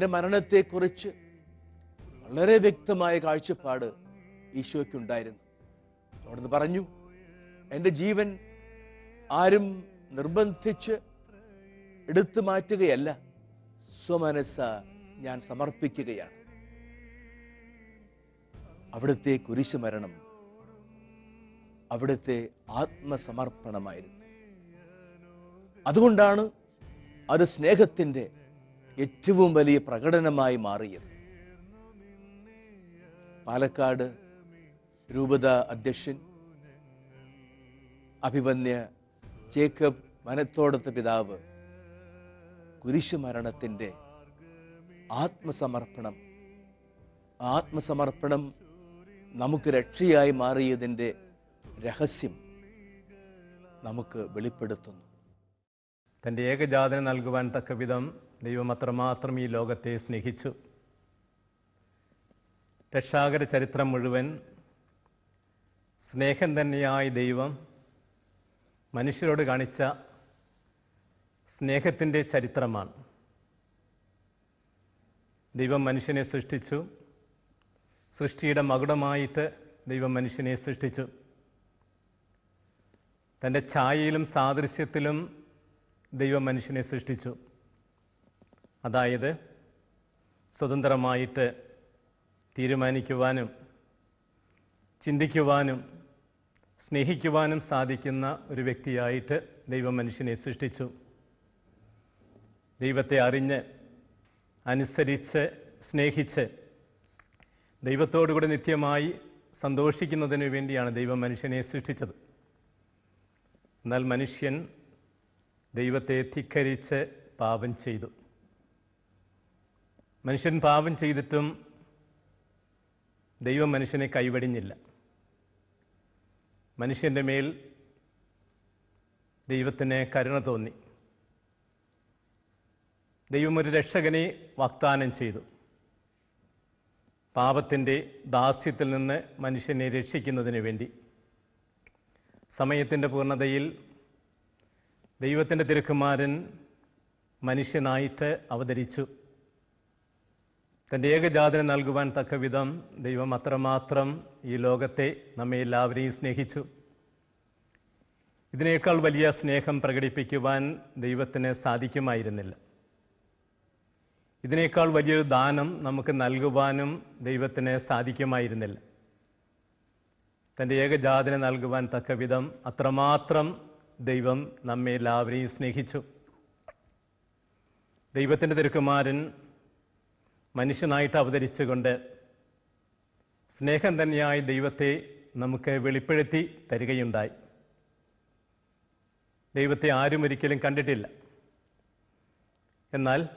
തന്റെ മരണത്തെക്കുറിച്ച് വളരെ വ്യക്തമായ കാഴ്ചപ്പാട് ഈശോയ്ക്കുണ്ടായിരുന്നു. അവിടുന്ന് പറഞ്ഞു എന്റെ ജീവൻ ആരും നിർബന്ധിച്ച് എടുത്തു മാറ്റുകയല്ല. സ്വമനസ്സ ഞാൻ സമർപ്പിക്കുകയാണ്. അവിടുത്തെ കുരിശുമരണം അവിടുത്തെ ആത്മസമർപ്പണമായിരുന്നു. അതുകൊണ്ടാണ് അത് സ്നേഹത്തിന്റെ ഏറ്റവും വലിയ പ്രകടനമായി മാറിയത്. പാലക്കാട് രൂപത അധ്യക്ഷൻ അഭിമന്യ ജേക്കബ് വനത്തോടത്ത് പിതാവ് കുരിശുമരണത്തിന്റെ ആത്മസമർപ്പണം ആത്മസമർപ്പണം നമുക്ക് രക്ഷയായി മാറിയതിന്റെ രഹസ്യം നമുക്ക് വെളിപ്പെടുത്തുന്നു. തന്റെ ഏകജാതന നൽകുവാൻ തക്കവിധം ദൈവം അത്രമാത്രം ഈ ലോകത്തെ സ്നേഹിച്ചു. രക്ഷാകര ചരിത്രം മുഴുവൻ സ്നേഹം തന്നെയായ ദൈവം മനുഷ്യരോട് കാണിച്ച സ്നേഹത്തിന്റെ ചരിത്രമാണ്. ദൈവം മനുഷ്യനെ സൃഷ്ടിച്ചു. സൃഷ്ടിയുടെ മകുടമായിട്ട് ദൈവം മനുഷ്യനെ സൃഷ്ടിച്ചു. തന്റെ ഛായയിലും സാദൃശ്യത്തിലും ദൈവം മനുഷ്യനെ സൃഷ്ടിച്ചു. അതായത് സ്വതന്ത്രമായിട്ട് തീരുമാനിക്കുവാനും ചിന്തിക്കുവാനും സ്നേഹിക്കുവാനും സാധിക്കുന്ന ഒരു വ്യക്തിയായിട്ട് ദൈവം മനുഷ്യനെ സൃഷ്ടിച്ചു. ദൈവത്തെ അറിഞ്ഞ് അനുസരിച്ച് സ്നേഹിച്ച് ദൈവത്തോടുകൂടി നിത്യമായി സന്തോഷിക്കുന്നതിന് വേണ്ടിയാണ് ദൈവം മനുഷ്യനെ സൃഷ്ടിച്ചത്. എന്നാൽ മനുഷ്യൻ ദൈവത്തെ ധിക്കരിച്ച് പാപം ചെയ്തു. മനുഷ്യൻ പാപം ചെയ്തിട്ടും ദൈവം മനുഷ്യനെ കൈവടിഞ്ഞില്ല. മനുഷ്യന്റെ മേൽ ദൈവത്തിന് കരുണ തോന്നി. ദൈവം ഒരു രക്ഷകനെ വാഗ്ദാനം ചെയ്തു. പാപത്തിന്റെ ദാസ്യത്തിൽ നിന്ന് മനുഷ്യനെ രക്ഷിക്കുന്നതിന് വേണ്ടി. സമയത്തിന്റെ പൂർണതയിൽ ദൈവത്തിന്റെ തിരുക്കുമാരൻ മനുഷ്യനായിട്ട് അവതരിച്ചു. തന്റെ ഏകജാതനെ നൽകുവാൻ തക്കവിധം ദൈവം അത്രമാത്രം ഈ ലോകത്തെ നമ്മെ എല്ലാവരെയും സ്നേഹിച്ചു. ഇതിനേക്കാൾ വലിയ സ്നേഹം പ്രകടിപ്പിക്കുവാൻ ദൈവത്തിന് സാധിക്കുമായിരുന്നില്ല. ഇതിനേക്കാൾ വലിയൊരു ദാനം നമുക്ക് നൽകുവാനും ദൈവത്തിന് സാധിക്കുമായിരുന്നില്ല. തന്റെ ഏകജാതനെ നൽകുവാൻ തക്കവിധം അത്രമാത്രം ദൈവം നമ്മെ എല്ലാവരെയും സ്നേഹിച്ചു. ദൈവത്തിന്റെ തിരുക്കുമാരൻ മനുഷ്യനായിട്ട് അവതരിച്ചുകൊണ്ട് സ്നേഹം തന്നെയായി ദൈവത്തെ നമുക്ക് വെളിപ്പെടുത്തി തരികയുണ്ടായി. ദൈവത്തെ ആരും ഒരിക്കലും കണ്ടിട്ടില്ല. എന്നാൽ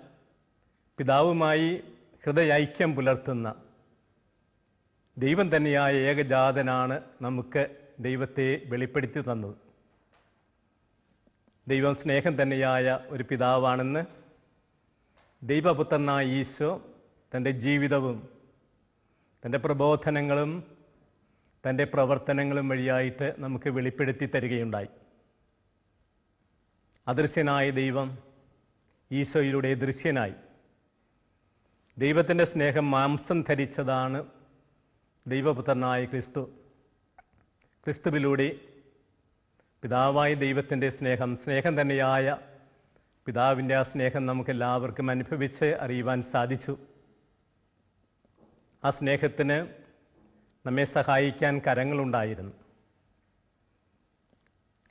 പിതാവുമായി ഹൃദയൈക്യം പുലർത്തുന്ന ദൈവം തന്നെയായ ഏകജാതനാണ് നമുക്ക് ദൈവത്തെ വെളിപ്പെടുത്തി തന്നത്. ദൈവം സ്നേഹം തന്നെയായ ഒരു പിതാവാണെന്ന് ദൈവപുത്രനായ ഈശോ തന്റെ ജീവിതവും തന്റെ പ്രബോധനങ്ങളും തന്റെ പ്രവർത്തനങ്ങളും വഴിയായിട്ട് നമുക്ക് വെളിപ്പെടുത്തി തരികയുണ്ടായി. അദൃശ്യനായ ദൈവം ഈശോയിലൂടെ ദൃശ്യനായി. ദൈവത്തിന്റെ സ്നേഹം മാംസം ധരിച്ചതാണ് ദൈവപുത്രനായ ക്രിസ്തു. ക്രിസ്തുവിലൂടെ പിതാവായ ദൈവത്തിന്റെ സ്നേഹം സ്നേഹം തന്നെയായ പിതാവിന്റെ ആ സ്നേഹം നമുക്കെല്ലാവർക്കും അനുഭവിച്ച് അറിയുവാൻ സാധിച്ചു. ആ സ്നേഹത്തിന് നമ്മെ സഹായിക്കാൻ കരങ്ങളുണ്ടായിരുന്നു.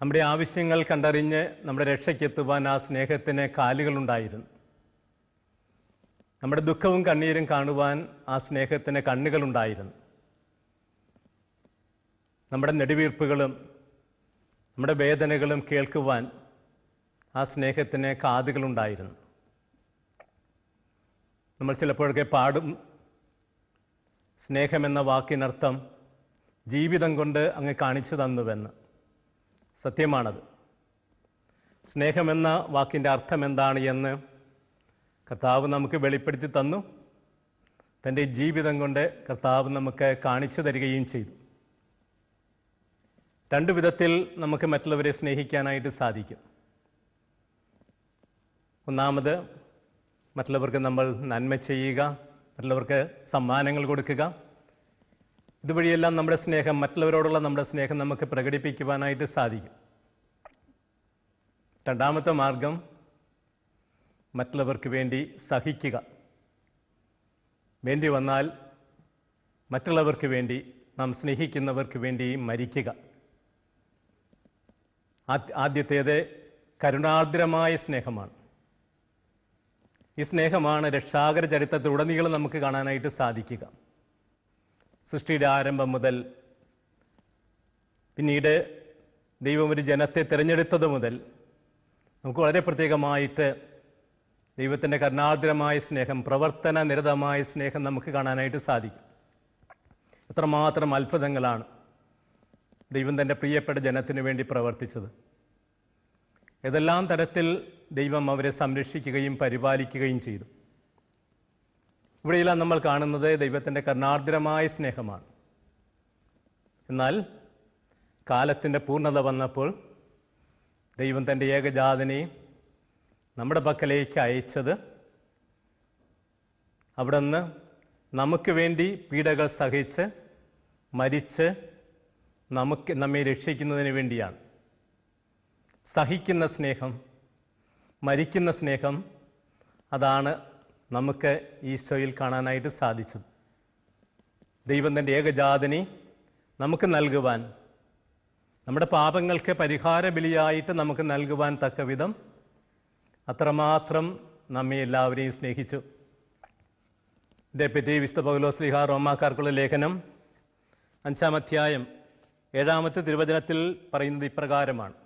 നമ്മുടെ ആവശ്യങ്ങൾ കണ്ടറിഞ്ഞ് നമ്മുടെ രക്ഷയ്ക്കെത്തുവാൻ ആ സ്നേഹത്തിന് കാലുകളുണ്ടായിരുന്നു. നമ്മുടെ ദുഃഖവും കണ്ണീരും കാണുവാൻ ആ സ്നേഹത്തിന് കണ്ണുകളുണ്ടായിരുന്നു. നമ്മുടെ നെടുവീർപ്പുകളും നമ്മുടെ വേദനകളും കേൾക്കുവാൻ ആ സ്നേഹത്തിന് കാതുകളുണ്ടായിരുന്നു. നമ്മൾ ചിലപ്പോഴൊക്കെ പാടും സ്നേഹമെന്ന വാക്കിനർത്ഥം ജീവിതം കൊണ്ട് അങ്ങ് കാണിച്ചു തന്നുവെന്ന്. സത്യമാണത്. സ്നേഹമെന്ന വാക്കിന്റെ അർത്ഥം എന്താണ് എന്ന് കർത്താവ് നമുക്ക് വെളിപ്പെടുത്തി തന്നു. തന്റെ ജീവിതം കൊണ്ട് കർത്താവ് നമുക്ക് കാണിച്ചു തരികയും ചെയ്തു. രണ്ടു വിധത്തിൽ നമുക്ക് മറ്റുള്ളവരെ സ്നേഹിക്കാനായിട്ട് സാധിക്കും. ഒന്നാമത് മറ്റുള്ളവർക്ക് നമ്മൾ നന്മ ചെയ്യുക. മറ്റുള്ളവർക്ക് സമ്മാനങ്ങൾ കൊടുക്കുക. ഇതുവഴിയെല്ലാം നമ്മുടെ സ്നേഹം മറ്റുള്ളവരോടുള്ള നമ്മുടെ സ്നേഹം നമുക്ക് പ്രകടിപ്പിക്കുവാനായിട്ട് സാധിക്കും. രണ്ടാമത്തെ മാർഗം മറ്റുള്ളവർക്ക് വേണ്ടി സഹിക്കുക. വേണ്ടി വന്നാൽ മറ്റുള്ളവർക്ക് വേണ്ടി നാം സ്നേഹിക്കുന്നവർക്ക് വേണ്ടി മരിക്കുക. ആദ്യ- ആദ്യത്തേത് കരുണാർദ്രമായ സ്നേഹമാണ്. ഈ സ്നേഹമാണ് രക്ഷാകര ചരിത്രത്തിലുടനീളം നമുക്ക് കാണാനായിട്ട് സാധിക്കുക. സൃഷ്ടിയുടെ ആരംഭം മുതൽ പിന്നീട് ദൈവം ഒരു ജനത്തെ തിരഞ്ഞെടുത്തത് മുതൽ നമുക്ക് വളരെ പ്രത്യേകമായിട്ട് ദൈവത്തിന്റെ കരുണാർദ്രമായ സ്നേഹം പ്രവർത്തന നിരതമായ സ്നേഹം നമുക്ക് കാണാനായിട്ട് സാധിക്കും. എത്രമാത്രം അത്ഭുതങ്ങളാണ് ദൈവം തന്റെ പ്രിയപ്പെട്ട ജനത്തിന് വേണ്ടി പ്രവർത്തിച്ചത്. ഏതെല്ലാം തരത്തിൽ ദൈവം അവരെ സംരക്ഷിക്കുകയും പരിപാലിക്കുകയും ചെയ്തു. ഇവിടെയെല്ലാം നമ്മൾ കാണുന്നത് ദൈവത്തിന്റെ കർണാർദ്രമായ സ്നേഹമാണ്. എന്നാൽ കാലത്തിന്റെ പൂർണത വന്നപ്പോൾ ദൈവം തന്റെ ഏകജാതനെ നമ്മുടെ പക്കലേക്ക് അയച്ചത് അവിടെ നിന്ന് നമുക്ക് വേണ്ടി പീഡകൾ സഹിച്ച് മരിച്ച് നമുക്ക് നമ്മെ രക്ഷിക്കുന്നതിന് വേണ്ടിയാണ്. സഹിക്കുന്ന സ്നേഹം മരിക്കുന്ന സ്നേഹം അതാണ് നമുക്ക് ഈശോയിൽ കാണാനായിട്ട് സാധിച്ചത്. ദൈവം തന്റെ ഏകജാതനെ നമുക്ക് നൽകുവാൻ നമ്മുടെ പാപങ്ങൾക്ക് പരിഹാര ബലിയായിട്ട് നമുക്ക് നൽകുവാൻ തക്ക വിധം അത്രമാത്രം നമ്മെ എല്ലാവരെയും സ്നേഹിച്ചു. ഇതേപ്പറ്റി വിശുദ്ധ പൗലോ ശ്രീഹ റോമാക്കാർക്കുള്ള ലേഖനം അഞ്ചാം അധ്യായം ഏഴാമത്തെ തിരുവചനത്തിൽ പറയുന്നത് ഇപ്രകാരമാണ്.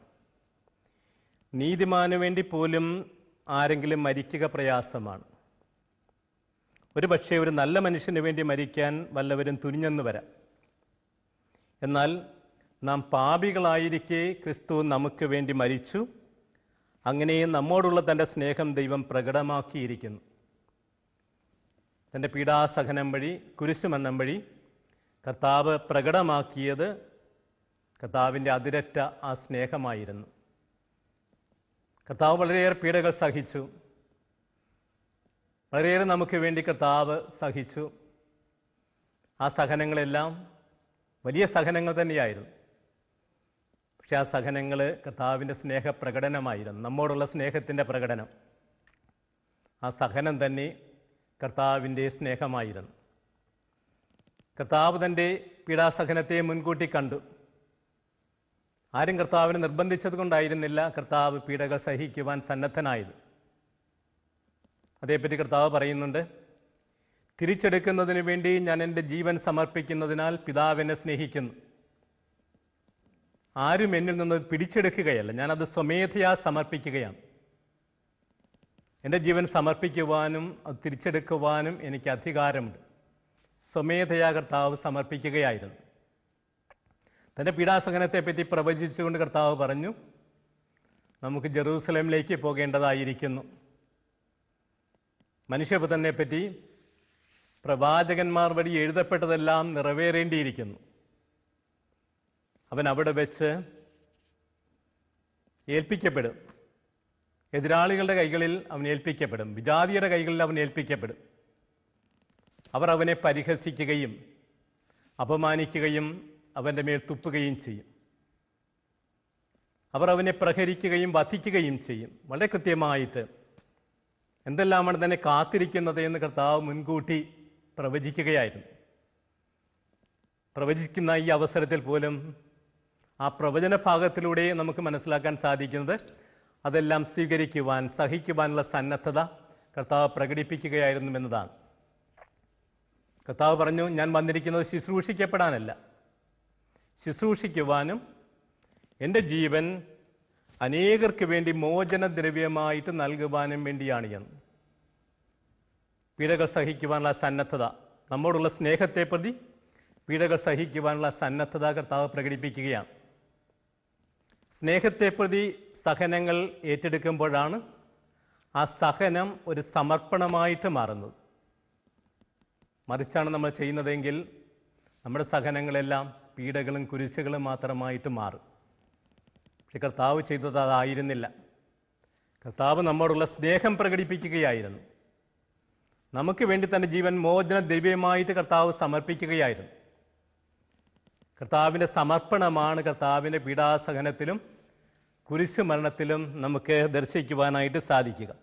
നീതിമാനു വേണ്ടി പോലും ആരെങ്കിലും മരിക്കുക പ്രയാസമാണ്. ഒരു പക്ഷേ ഒരു നല്ല മനുഷ്യന് വേണ്ടി മരിക്കാൻ വല്ലവരും തുനിഞ്ഞെന്ന് വരാം. എന്നാൽ നാം പാപികളായിരിക്കെ ക്രിസ്തു നമുക്ക് വേണ്ടി മരിച്ചു. അങ്ങനെ നമ്മോടുള്ള തന്റെ സ്നേഹം ദൈവം പ്രകടമാക്കിയിരിക്കുന്നു. തന്റെ പീഡാസഹനം വഴി കുരിശുമന്നം വഴി കർത്താവ് പ്രകടമാക്കിയത് കർത്താവിന്റെ അതിരറ്റ ആ സ്നേഹമായിരുന്നു. കർത്താവ് വളരെയേറെ പീഡകൾ സഹിച്ചു. വളരെയേറെ നമുക്ക് വേണ്ടി കർത്താവ് സഹിച്ചു. ആ സഹനങ്ങളെല്ലാം വലിയ സഹനങ്ങൾ തന്നെയായിരുന്നു. പക്ഷെ ആ സഹനങ്ങൾ കർത്താവിന്റെ സ്നേഹപ്രകടനമായിരുന്നു. നമ്മോടുള്ള സ്നേഹത്തിന്റെ പ്രകടനം. ആ സഹനം തന്നെ കർത്താവിന്റെ സ്നേഹമായിരുന്നു. കർത്താവ് തന്റെ പീഡാസഹനത്തെ മുൻകൂട്ടി കണ്ടു. ആരും കർത്താവിനെ നിർബന്ധിച്ചത് കൊണ്ടായിരുന്നില്ല കർത്താവ് പീഡകൾ സഹിക്കുവാൻ സന്നദ്ധനായത്. അതേപ്പറ്റി കർത്താവ് പറയുന്നുണ്ട് തിരിച്ചെടുക്കുന്നതിന് വേണ്ടി ഞാൻ എന്റെ ജീവൻ സമർപ്പിക്കുന്നതിനാൽ പിതാവിനെ സ്നേഹിക്കുന്നു. ആരും എന്നിൽ നിന്ന് പിടിച്ചെടുക്കുകയല്ല. ഞാനത് സ്വമേധയാ സമർപ്പിക്കുകയാണ്. എന്റെ ജീവൻ സമർപ്പിക്കുവാനും അത് തിരിച്ചെടുക്കുവാനും എനിക്ക് അധികാരമുണ്ട്. സ്വമേധയാ കർത്താവ് സമർപ്പിക്കുകയായിരുന്നു. തന്റെ പീഡാസഹനത്തെപ്പറ്റി പ്രവചിച്ചുകൊണ്ട് കർത്താവ് പറഞ്ഞു നമുക്ക് ജെറൂസലേമിലേക്ക് പോകേണ്ടതായിരിക്കുന്നു. മനുഷ്യപുത്രനെ പറ്റി പ്രവാചകന്മാർ വഴി എഴുതപ്പെട്ടതെല്ലാം നിറവേറേണ്ടിയിരിക്കുന്നു. അവൻ അവിടെ വെച്ച് ഏൽപ്പിക്കപ്പെടും. എതിരാളികളുടെ കൈകളിൽ അവൻ ഏൽപ്പിക്കപ്പെടും. വിജാതിയുടെ കൈകളിൽ അവൻ ഏൽപ്പിക്കപ്പെടും. അവർ അവനെ പരിഹസിക്കുകയും അപമാനിക്കുകയും അവന്റെ മേൽ തുപ്പുകയും ചെയ്യും. അവർ അവനെ പ്രഹരിക്കുകയും വധിക്കുകയും ചെയ്യും. വളരെ കൃത്യമായിട്ട് എന്തെല്ലാമാണ് തന്നെ കാത്തിരിക്കുന്നത് എന്ന് കർത്താവ് മുൻകൂട്ടി പ്രവചിക്കുകയായിരുന്നു. പ്രവചിക്കുന്ന ഈ അവസരത്തിൽ പോലും ആ പ്രവചന ഭാഗത്തിലൂടെ നമുക്ക് മനസ്സിലാക്കാൻ സാധിക്കുന്നത് അതെല്ലാം സ്വീകരിക്കുവാൻ സഹിക്കുവാനുള്ള സന്നദ്ധത കർത്താവ് പ്രകടിപ്പിക്കുകയായിരുന്നു എന്നതാണ്. കർത്താവ് പറഞ്ഞു ഞാൻ വന്നിരിക്കുന്നത് ശുശ്രൂഷിക്കപ്പെടാനല്ല. ശുശ്രൂഷിക്കുവാനും എന്റെ ജീവൻ അനേകർക്ക് വേണ്ടി മോചനദ്രവ്യമായിട്ട് നൽകുവാനും വേണ്ടിയാണ് എന്ന്. പീഡകൾ സഹിക്കുവാനുള്ള സന്നദ്ധത നമ്മോടുള്ള സ്നേഹത്തെ പ്രതി പീഡകൾ സഹിക്കുവാനുള്ള സന്നദ്ധത കർത്താവ് പ്രകടിപ്പിക്കുകയാണ്. സ്നേഹത്തെ പ്രതി സഹനങ്ങൾ ഏറ്റെടുക്കുമ്പോഴാണ് ആ സഹനം ഒരു സമർപ്പണമായിട്ട് മാറുന്നത്. മറിച്ചാണ് നമ്മൾ ചെയ്യുന്നതെങ്കിൽ നമ്മുടെ സഹനങ്ങളെല്ലാം പീഡകളും കുരിശുകളും മാത്രമായിട്ട് മാറും. പക്ഷെ കർത്താവ് ചെയ്തത് അതായിരുന്നില്ല. കർത്താവ് നമ്മോടുള്ള സ്നേഹം പ്രകടിപ്പിക്കുകയായിരുന്നു. നമുക്ക് വേണ്ടി തന്റെ ജീവൻ മോചന ദ്രവ്യമായിട്ട് കർത്താവ് സമർപ്പിക്കുകയായിരുന്നു. കർത്താവിന്റെ സമർപ്പണമാണ് കർത്താവിന്റെ പീഡാസഹനത്തിലും കുരിശു മരണത്തിലും നമുക്ക് ദർശിക്കുവാനായിട്ട് സാധിക്കുക.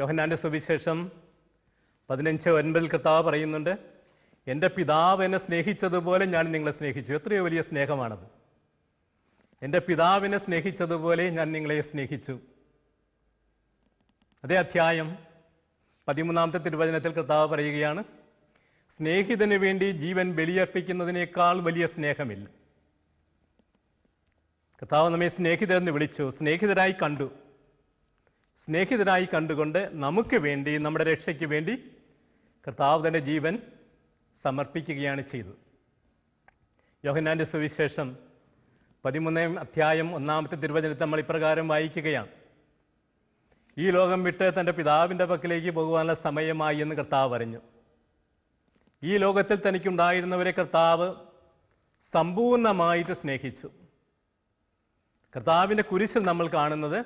യോഹന്നാന്റെ സുവിശേഷം പതിനഞ്ച് ഒൻപതിൽ കർത്താവ് പറയുന്നുണ്ട് എന്റെ പിതാവ് എന്നെ സ്നേഹിച്ചതുപോലെ ഞാൻ നിങ്ങളെ സ്നേഹിച്ചു. എത്രയോ വലിയ സ്നേഹമാണത്. എന്റെ പിതാവിനെ സ്നേഹിച്ചതുപോലെ ഞാൻ നിങ്ങളെ സ്നേഹിച്ചു. അതേ അധ്യായം പതിമൂന്നാമത്തെ തിരുവചനത്തിൽ കർത്താവ് പറയുകയാണ് സ്നേഹിതന് വേണ്ടി ജീവൻ ബലിയർപ്പിക്കുന്നതിനേക്കാൾ വലിയ സ്നേഹമില്ല. കർത്താവ് നമ്മെ സ്നേഹിതരെന്ന് വിളിച്ചു. സ്നേഹിതരായി കണ്ടു. സ്നേഹിതരായി കണ്ടുകൊണ്ട് നമുക്ക് വേണ്ടി നമ്മുടെ രക്ഷയ്ക്ക് വേണ്ടി കർത്താവ് തന്റെ ജീവൻ സമർപ്പിക്കുകയാണ് ചെയ്തത്. യോഹന്നാന്റെ സുവിശേഷം പതിമൂന്നാം അധ്യായം ഒന്നാമത്തെ തിരുവചനത്തെ നമ്മൾ ഇപ്രകാരം വായിക്കുകയാണ്. ഈ ലോകം വിട്ട് തന്റെ പിതാവിന്റെ പക്കലേക്ക് പോകുവാനുള്ള സമയമായി എന്ന് കർത്താവ് പറഞ്ഞു. ഈ ലോകത്തിൽ തനിക്കുണ്ടായിരുന്നവരെ കർത്താവ് സമ്പൂർണമായിട്ട് സ്നേഹിച്ചു. കർത്താവിന്റെ കുരിശിൽ നമ്മൾ കാണുന്നത്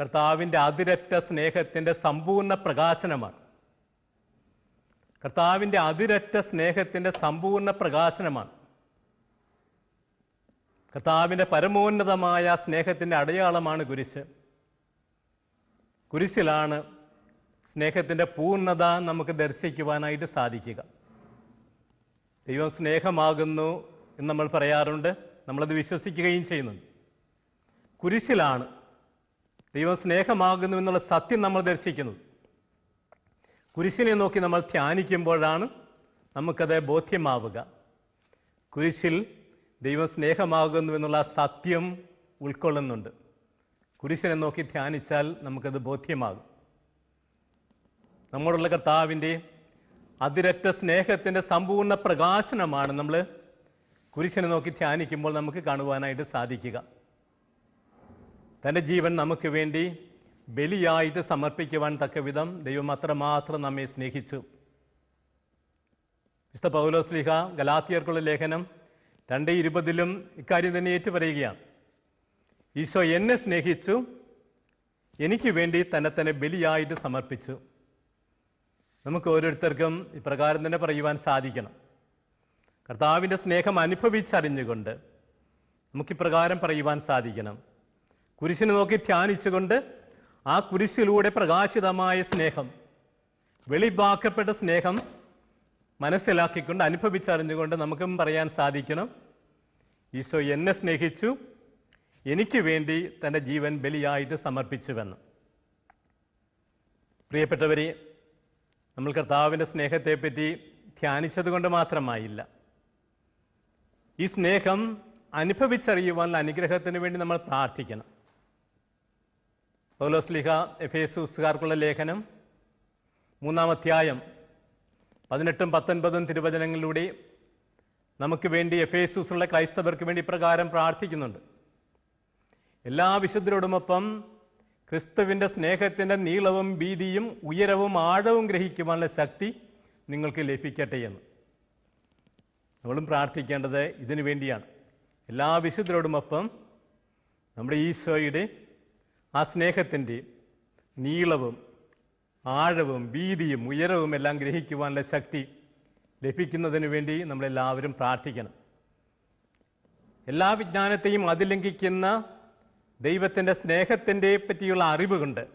കർത്താവിന്റെ അതിരറ്റ സ്നേഹത്തിന്റെ സമ്പൂർണ പ്രകാശനമാണ്. കർത്താവിന്റെ അതിരറ്റ സ്നേഹത്തിന്റെ സമ്പൂർണ പ്രകാശനമാണ്. കർത്താവിന്റെ പരമോന്നതമായ സ്നേഹത്തിന്റെ അടയാളമാണ് കുരിശ്. കുരിശിലാണ് സ്നേഹത്തിന്റെ പൂർണത നമുക്ക് ദർശിക്കുവാനായിട്ട് സാധിക്കുക. ദൈവം സ്നേഹമാകുന്നു എന്ന് നമ്മൾ പറയാറുണ്ട് നമ്മളത് വിശ്വസിക്കുകയും ചെയ്യുന്നുണ്ട്. കുരിശിലാണ് ദൈവം സ്നേഹമാകുന്നു എന്നുള്ള സത്യം നമ്മൾ ദർശിക്കുന്നത് കുരിശിനെ നോക്കി നമ്മൾ ധ്യാനിക്കുമ്പോഴാണ് നമുക്കത് ബോധ്യമാവുക. കുരിശിൽ ദൈവം സ്നേഹമാകുന്നു എന്നുള്ള സത്യം ഉൾക്കൊള്ളുന്നുണ്ട്. കുരിശിനെ നോക്കി ധ്യാനിച്ചാൽ നമുക്കത് ബോധ്യമാകും. നമ്മോടുള്ള കർത്താവിന്റെ അതിരറ്റ സ്നേഹത്തിന്റെ സമ്പൂർണ പ്രകാശനമാണ് നമ്മൾ കുരിശിനെ നോക്കി ധ്യാനിക്കുമ്പോൾ നമുക്ക് കാണുവാനായിട്ട് സാധിക്കുക. തന്റെ ജീവൻ നമുക്ക് വേണ്ടി ബലിയായിട്ട് സമർപ്പിക്കുവാൻ തക്കവിധം ദൈവം അത്രമാത്രം നമ്മെ സ്നേഹിച്ചു. വിശുദ്ധ പൗലോസ്ലിഹ ഗലാത്തിയർക്കുള്ള ലേഖനം രണ്ട് ഇരുപതിലും ഇക്കാര്യം തന്നെ ഏറ്റുപറയുകയാണ്. ഈശോ എന്നെ സ്നേഹിച്ചു എനിക്ക് വേണ്ടി തന്നെ തന്നെ ബലിയായിട്ട് സമർപ്പിച്ചു. നമുക്ക് ഓരോരുത്തർക്കും ഇപ്രകാരം തന്നെ പറയുവാൻ സാധിക്കണം. കർത്താവിന്റെ സ്നേഹം അനുഭവിച്ചറിഞ്ഞുകൊണ്ട് നമുക്കിപ്രകാരം പറയുവാൻ സാധിക്കണം. കുരിശിനെ നോക്കി ധ്യാനിച്ചുകൊണ്ട് ആ കുരിശിലൂടെ പ്രകാശിതമായ സ്നേഹം വെളിവാക്കപ്പെട്ട സ്നേഹം മനസ്സിലാക്കിക്കൊണ്ട് അനുഭവിച്ചറിഞ്ഞുകൊണ്ട് നമുക്കും പറയാൻ സാധിക്കണം. ഈശോ എന്നെ സ്നേഹിച്ചു. എനിക്ക് വേണ്ടി തന്റെ ജീവൻ ബലിയായിട്ട് സമർപ്പിച്ചുവെന്ന്. പ്രിയപ്പെട്ടവരെ നമ്മൾ കർത്താവിന്റെ സ്നേഹത്തെപ്പറ്റി ധ്യാനിച്ചതുകൊണ്ട് മാത്രമായില്ല. ഈ സ്നേഹം അനുഭവിച്ചറിയുവാനുള്ള അനുഗ്രഹത്തിന് വേണ്ടി നമ്മൾ പ്രാർത്ഥിക്കണം. പൗലോസ്ലിഹ എഫേസുകാർക്കുള്ള ലേഖനം മൂന്നാം അധ്യായം പതിനെട്ടും പത്തൊൻപതും തിരുവചനങ്ങളിലൂടെ നമുക്ക് വേണ്ടി എഫേസുസുള്ള ക്രൈസ്തവർക്ക് വേണ്ടി പ്രകാരം പ്രാർത്ഥിക്കുന്നുണ്ട്. എല്ലാ വിശുദ്ധരോടുമൊപ്പം ക്രിസ്തുവിന്റെ സ്നേഹത്തിന്റെ നീളവും ഭീതിയും ഉയരവും ആഴവും ഗ്രഹിക്കുവാനുള്ള ശക്തി നിങ്ങൾക്ക് ലഭിക്കട്ടെ എന്ന്. നമ്മളും പ്രാർത്ഥിക്കേണ്ടത് ഇതിനു വേണ്ടിയാണ്. എല്ലാ വിശുദ്ധരോടുമൊപ്പം നമ്മുടെ ഈശോയുടെ ആ സ്നേഹത്തിന്റെ നീളവും ആഴവും വീതിയും ഉയരവും എല്ലാം ഗ്രഹിക്കുവാനുള്ള ശക്തി ലഭിക്കുന്നതിന് വേണ്ടി നമ്മളെല്ലാവരും പ്രാർത്ഥിക്കണം. എല്ലാ വിജ്ഞാനത്തെയും അതിലംഘിക്കുന്ന ദൈവത്തിന്റെ സ്നേഹത്തിന്റെ പറ്റിയുള്ള അറിവ് കൊണ്ട്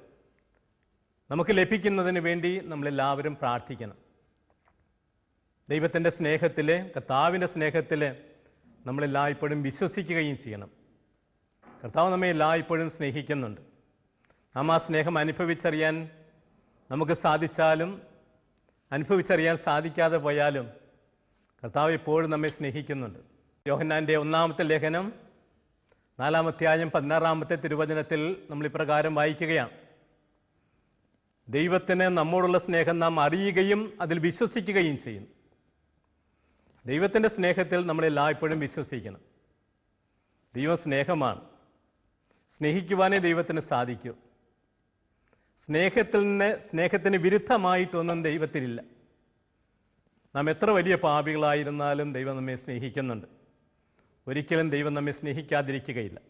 നമുക്ക് ലഭിക്കുന്നതിന് വേണ്ടി നമ്മളെല്ലാവരും പ്രാർത്ഥിക്കണം. ദൈവത്തിന്റെ സ്നേഹത്തിൽ കർത്താവിന്റെ സ്നേഹത്തിൽ നമ്മളെല്ലായ്പ്പോഴും വിശ്വസിക്കുകയും ചെയ്യണം. കർത്താവ് നമ്മെ എല്ലായ്പ്പോഴും സ്നേഹിക്കുന്നുണ്ട്. നാം ആ സ്നേഹം അനുഭവിച്ചറിയാൻ നമുക്ക് സാധിച്ചാലും അനുഭവിച്ചറിയാൻ സാധിക്കാതെ പോയാലും കർത്താവ് ഇപ്പോഴും നമ്മെ സ്നേഹിക്കുന്നുണ്ട്. യോഹന്നാന്റെ ഒന്നാമത്തെ ലേഖനം നാലാമധ്യായം പതിനാറാമത്തെ തിരുവചനത്തിൽ നമ്മൾ ഇപ്രകാരം വായിക്കുകയാണ്. ദൈവത്തിന് നമ്മോടുള്ള സ്നേഹം നാം അറിയുകയും അതിൽ വിശ്വസിക്കുകയും ചെയ്യുന്നു ദൈവത്തിന്റെ സ്നേഹത്തിൽ നമ്മളെല്ലായ്പ്പോഴും വിശ്വസിക്കണം. ദൈവം സ്നേഹമാണ്. സ്നേഹിക്കുവാനേ ദൈവത്തിന് സാധിക്കൂ. സ്നേഹത്തിൽ നിന്ന് സ്നേഹത്തിന് വിരുദ്ധമായിട്ടൊന്നും ദൈവത്തിനില്ല. നാം എത്ര വലിയ പാപികളായിരുന്നാലും ദൈവം നമ്മെ സ്നേഹിക്കുന്നുണ്ട്. ഒരിക്കലും ദൈവം നമ്മെ സ്നേഹിക്കാതിരിക്കുകയില്ല.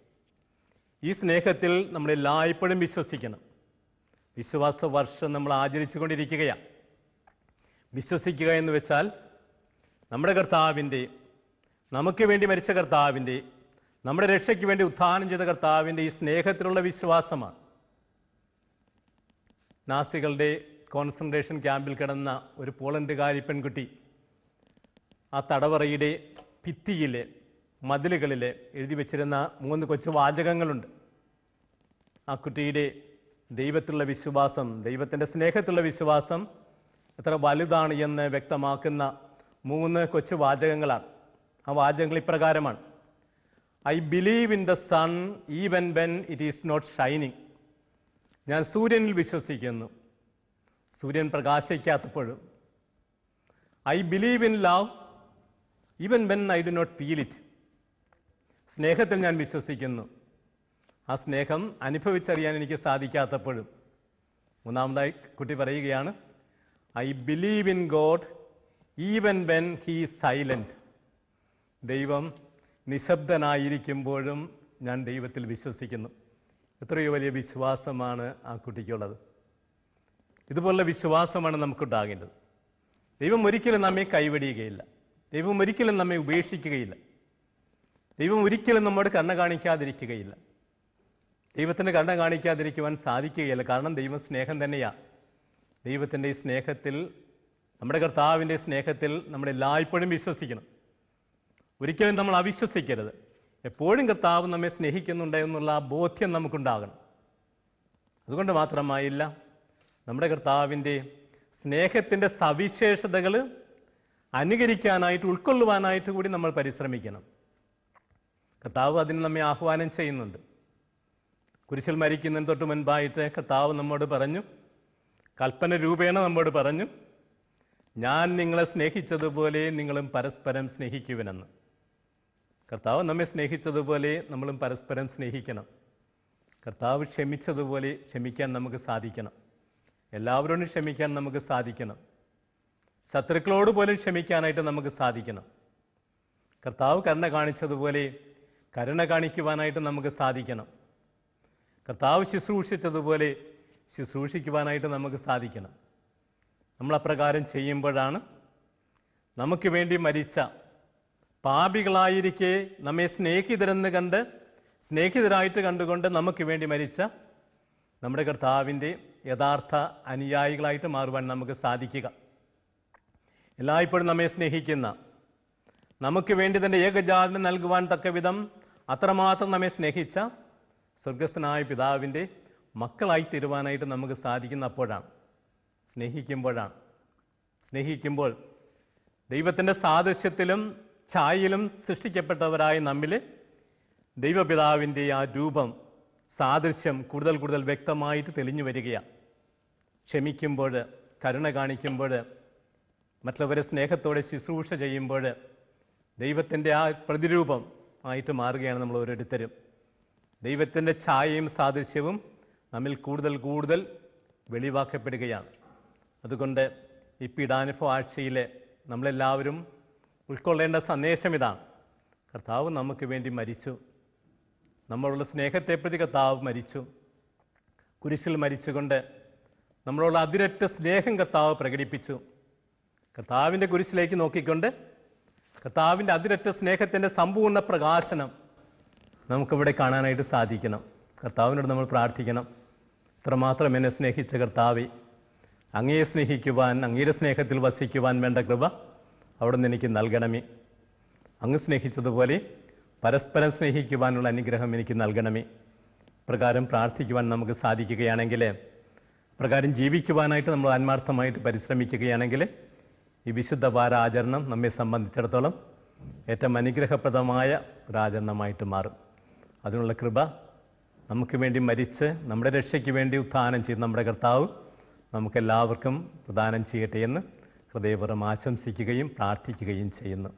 ഈ സ്നേഹത്തിൽ നമ്മൾ എല്ലായ്പ്പോഴും വിശ്വസിക്കണം. വിശ്വാസ വർഷം നമ്മൾ ആചരിച്ചു കൊണ്ടിരിക്കുകയാണ് വിശ്വസിക്കുക എന്ന് വെച്ചാൽ നമ്മുടെ കർത്താവിന്റെ നമുക്ക് വേണ്ടി മരിച്ച കർത്താവിന്റെ നമ്മുടെ രക്ഷയ്ക്ക് വേണ്ടി ഉത്ഥാനം ചെയ്ത കർത്താവിന്റെ ഈ സ്നേഹത്തിലുള്ള വിശ്വാസമാണ്. നാസികളുടെ കോൺസെൻട്രേഷൻ ക്യാമ്പിൽ കിടന്ന ഒരു പോളണ്ടുകാരി പെൺകുട്ടി ആ തടവറയുടെ ഭിത്തിയിൽ മതിലുകളിൽ എഴുതി വച്ചിരുന്ന മൂന്ന് കൊച്ചു വാചകങ്ങളുണ്ട്. ആ കുട്ടിയുടെ ദൈവത്തിലുള്ള വിശ്വാസം ദൈവത്തിന്റെ സ്നേഹത്തിലുള്ള വിശ്വാസം എത്ര വലുതാണ് എന്ന് വ്യക്തമാക്കുന്ന മൂന്ന് കൊച്ചു വാചകങ്ങളാണ്. ആ വാചകങ്ങൾ ഇപ്രകാരമാണ്. I believe in the sun even when it is not shining ഞാൻ സൂര്യനിൽ വിശ്വസിക്കുന്നു. സൂര്യൻ പ്രകാശിക്കാത്തപ്പോഴും. I believe in love even when I do not feel it സ്നേഹത്തിൽ ഞാൻ വിശ്വസിക്കുന്നു. ആ സ്നേഹം അനുഭവിച്ചറിയാൻ എനിക്ക് സാധിക്കാത്തപ്പോഴും. മൂന്നാമതായി കുട്ടി പറയുകയാണ് I believe in God even when he silent ദൈവം നിശബ്ദനായിരിക്കുമ്പോഴും ഞാൻ ദൈവത്തിൽ വിശ്വസിക്കുന്നു. എത്രയോ വലിയ വിശ്വാസമാണ് ആ കുട്ടിക്കുള്ളത്. ഇതുപോലുള്ള വിശ്വാസമാണ് നമുക്കുണ്ടാകേണ്ടത്. ദൈവം ഒരിക്കലും നമ്മെ കൈവടിയുകയില്ല. ദൈവം ഒരിക്കലും നമ്മെ ഉപേക്ഷിക്കുകയില്ല. ദൈവം ഒരിക്കലും നമ്മോട് കണ്ണ കാണിക്കാതിരിക്കുകയില്ല. ദൈവത്തിന്റെ കണ്ണ കാണിക്കാതിരിക്കുവാൻ സാധിക്കുകയില്ല. കാരണം ദൈവം സ്നേഹം തന്നെയാണ് ദൈവത്തിന്റെ ഈ സ്നേഹത്തിൽ നമ്മുടെ കർത്താവിന്റെ സ്നേഹത്തിൽ നമ്മൾ എല്ലായ്പ്പോഴും വിശ്വസിക്കണം. ഒരിക്കലും നമ്മൾ അവിശ്വസിക്കരുത്. എപ്പോഴും കർത്താവ് നമ്മെ സ്നേഹിക്കുന്നുണ്ട് എന്നുള്ള ആ ബോധ്യം നമുക്കുണ്ടാകണം. അതുകൊണ്ട് മാത്രമായില്ല നമ്മുടെ കർത്താവിന്റെ സ്നേഹത്തിന്റെ സവിശേഷതകൾ അനുകരിക്കാനായിട്ട് ഉൾക്കൊള്ളുവാനായിട്ട് കൂടി നമ്മൾ പരിശ്രമിക്കണം. കർത്താവ് അതിന് നമ്മെ ആഹ്വാനം ചെയ്യുന്നുണ്ട്. കുരിശിൽ മരിക്കുന്നതിന് തൊട്ട് മുൻപായിട്ട് കർത്താവ് നമ്മോട് പറഞ്ഞു കൽപ്പന രൂപേണ നമ്മോട് പറഞ്ഞു ഞാൻ നിങ്ങളെ സ്നേഹിച്ചതുപോലെ നിങ്ങളും പരസ്പരം സ്നേഹിക്കുവനെന്ന് കർത്താവ് നമ്മെ സ്നേഹിച്ചതുപോലെ നമ്മളും പരസ്പരം സ്നേഹിക്കണം. കർത്താവ് ക്ഷമിച്ചതുപോലെ ക്ഷമിക്കാൻ നമുക്ക് സാധിക്കണം. എല്ലാവരോടും ക്ഷമിക്കാൻ നമുക്ക് സാധിക്കണം. ശത്രുക്കളോട് പോലും ക്ഷമിക്കാനായിട്ട് നമുക്ക് സാധിക്കണം. കർത്താവ് കരുണ കാണിച്ചതുപോലെ കരുണ കാണിക്കുവാനായിട്ട് നമുക്ക് സാധിക്കണം. കർത്താവ് ശുശ്രൂഷിച്ചതുപോലെ ശുശ്രൂഷിക്കുവാനായിട്ട് നമുക്ക് സാധിക്കണം. നമ്മളപ്രകാരം ചെയ്യുമ്പോഴാണ് നമുക്ക് വേണ്ടി മരിച്ച പാപികളായിരിക്കെ നമ്മെ സ്നേഹിതരെന്ന് കണ്ട് സ്നേഹിതരായിട്ട് കണ്ടുകൊണ്ട് നമുക്ക് വേണ്ടി മരിച്ച നമ്മുടെ കർത്താവിന്റെ യഥാർത്ഥ അനുയായികളായിട്ട് മാറുവാൻ നമുക്ക് സാധിക്കുക. എല്ലായ്പ്പോഴും നമ്മെ സ്നേഹിക്കുന്ന നമുക്ക് വേണ്ടി തന്റെ ഏകജാതനം നൽകുവാൻ തക്കവിധം അത്രമാത്രം നമ്മെ സ്നേഹിച്ച സ്വർഗസ്ഥനായ പിതാവിന്റെ മക്കളായി തീരുവാനായിട്ട് നമുക്ക് സാധിക്കുന്ന അപ്പോഴാണ്. സ്നേഹിക്കുമ്പോഴാണ്. സ്നേഹിക്കുമ്പോൾ ദൈവത്തിന്റെ സാദൃശ്യത്തിലും ഛായയിലും സൃഷ്ടിക്കപ്പെട്ടവരായ നമ്മിൽ ദൈവപിതാവിന്റെ ആ രൂപം സാദൃശ്യം കൂടുതൽ കൂടുതൽ വ്യക്തമായിട്ട് തെളിഞ്ഞു വരികയാണ്. ക്ഷമിക്കുമ്പോൾ കരുണ കാണിക്കുമ്പോൾ മറ്റുള്ളവരെ സ്നേഹത്തോടെ ശുശ്രൂഷ ചെയ്യുമ്പോൾ ദൈവത്തിന്റെ ആ പ്രതിരൂപം ആയിട്ട് മാറുകയാണ് നമ്മൾ ഓരോരുത്തരും. ദൈവത്തിന്റെ ഛായയും സാദൃശ്യവും നമ്മിൽ കൂടുതൽ കൂടുതൽ വെളിവാക്കപ്പെടുകയാണ്. അതുകൊണ്ട് ഈ പീഡാനുഭവ ആഴ്ചയിലെ നമ്മളെല്ലാവരും ഉൾക്കൊള്ളേണ്ട സന്ദേശം ഇതാണ്. കർത്താവ് നമുക്ക് വേണ്ടി മരിച്ചു. നമ്മളുള്ള സ്നേഹത്തെ പ്രതി കർത്താവ് മരിച്ചു. കുരിശിൽ മരിച്ചുകൊണ്ട് നമ്മളുള്ള അതിരറ്റ സ്നേഹം കർത്താവ് പ്രകടിപ്പിച്ചു. കർത്താവിന്റെ കുരിശിലേക്ക് നോക്കിക്കൊണ്ട് കർത്താവിന്റെ അതിരറ്റ സ്നേഹത്തിന്റെ സമ്പൂർണ പ്രകാശനം നമുക്കിവിടെ കാണാനായിട്ട് സാധിക്കണം. കർത്താവിനോട് നമ്മൾ പ്രാർത്ഥിക്കണം. ഇത്രമാത്രം എന്നെ സ്നേഹിച്ച കർത്താവെ അങ്ങയെ സ്നേഹിക്കുവാൻ അങ്ങയുടെ സ്നേഹത്തിൽ വസിക്കുവാൻ വേണ്ട കൃപ അവിടെ നിന്ന് എനിക്ക് നൽകണമേ. അങ്ങ് സ്നേഹിച്ചതുപോലെ പരസ്പരം സ്നേഹിക്കുവാനുള്ള അനുഗ്രഹം എനിക്ക് നൽകണമേ. പ്രകാരം പ്രാർത്ഥിക്കുവാൻ നമുക്ക് സാധിക്കുകയാണെങ്കിൽ പ്രകാരം ജീവിക്കുവാനായിട്ട് നമ്മൾ ആത്മാർത്ഥമായിട്ട് പരിശ്രമിക്കുകയാണെങ്കിൽ ഈ വിശുദ്ധ വാരാചരണം നമ്മെ സംബന്ധിച്ചിടത്തോളം ഏറ്റവും അനുഗ്രഹപ്രദമായ ഒരാചരണമായിട്ട് മാറും. അതിനുള്ള കൃപ നമുക്ക് വേണ്ടി മരിച്ച് നമ്മുടെ രക്ഷയ്ക്ക് വേണ്ടി ഉത്ഥാനം ചെയ്ത് നമ്മുടെ കർത്താവ് നമുക്കെല്ലാവർക്കും പ്രദാനം ചെയ്യട്ടെ എന്ന് ഹൃദയപൂർവം ആശംസിക്കുകയും പ്രാർത്ഥിക്കുകയും ചെയ്യുന്നു.